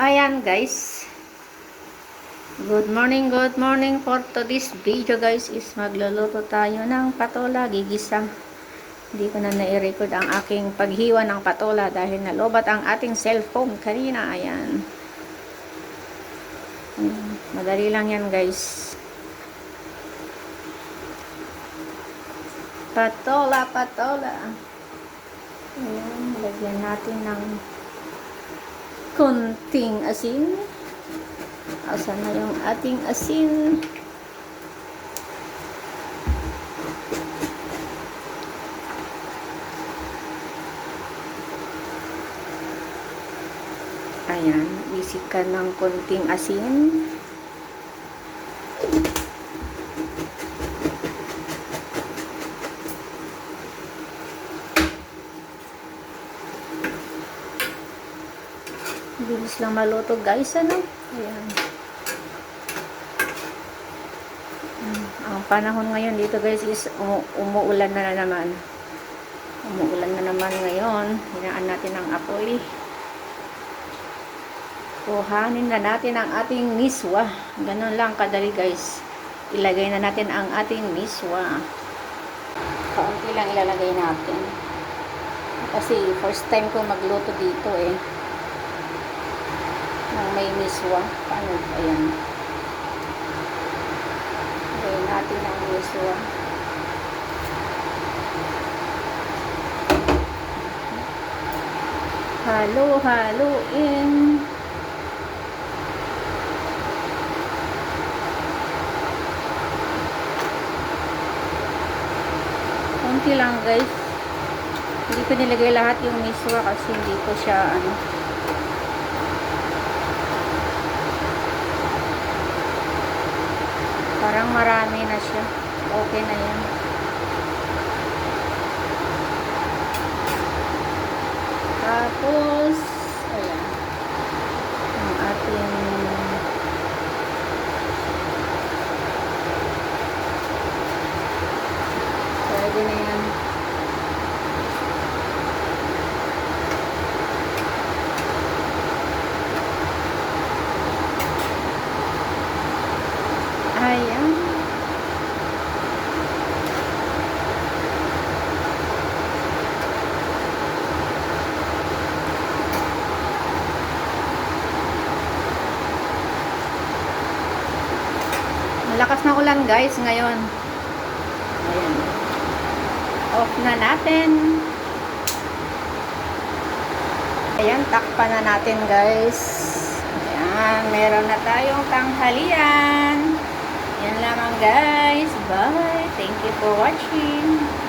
Ayan guys. Good morning, good morning for to this video guys is magluluto tayo ng patola, gigisa. Hindi ko na nai-record ang aking paghiwa ng patola dahil nalobat ang ating cellphone kanina. Ayan. Hmm, Madali lang yan guys. Patola, patola. Ayan, lagyan natin ng konting asin. Asan na yung ating asin? Ayan, isip ka ng konting asin. Bilis lang maluto guys, ano? Ayan. Mm, Ang panahon ngayon dito guys is umu umuulan na, na naman. Umuulan na naman ngayon. Hinaan natin ang apoy. Kuhanin na natin ang ating miswa. Ganun lang kadali guys. Ilagay na natin ang ating miswa. Kaunti lang ilalagay natin. Kasi first time ko magluto dito eh may miswa. Paano? Ayan. Lagay natin ang miswa. Halo, haluin. Kunti lang guys. Hindi ko nilagay lahat yung miswa kasi hindi ko siya ano Parang marami na siya. Okay na yan. Tapos, ayan. Ang ating pwede na yan. Ayan. Malakas na ulan guys ngayon. Ayan. Off na natin. Ayan, takpan na natin guys. Ayan, meron na tayong tanghalian. Yan lamang guys. Bye. Thank you for watching.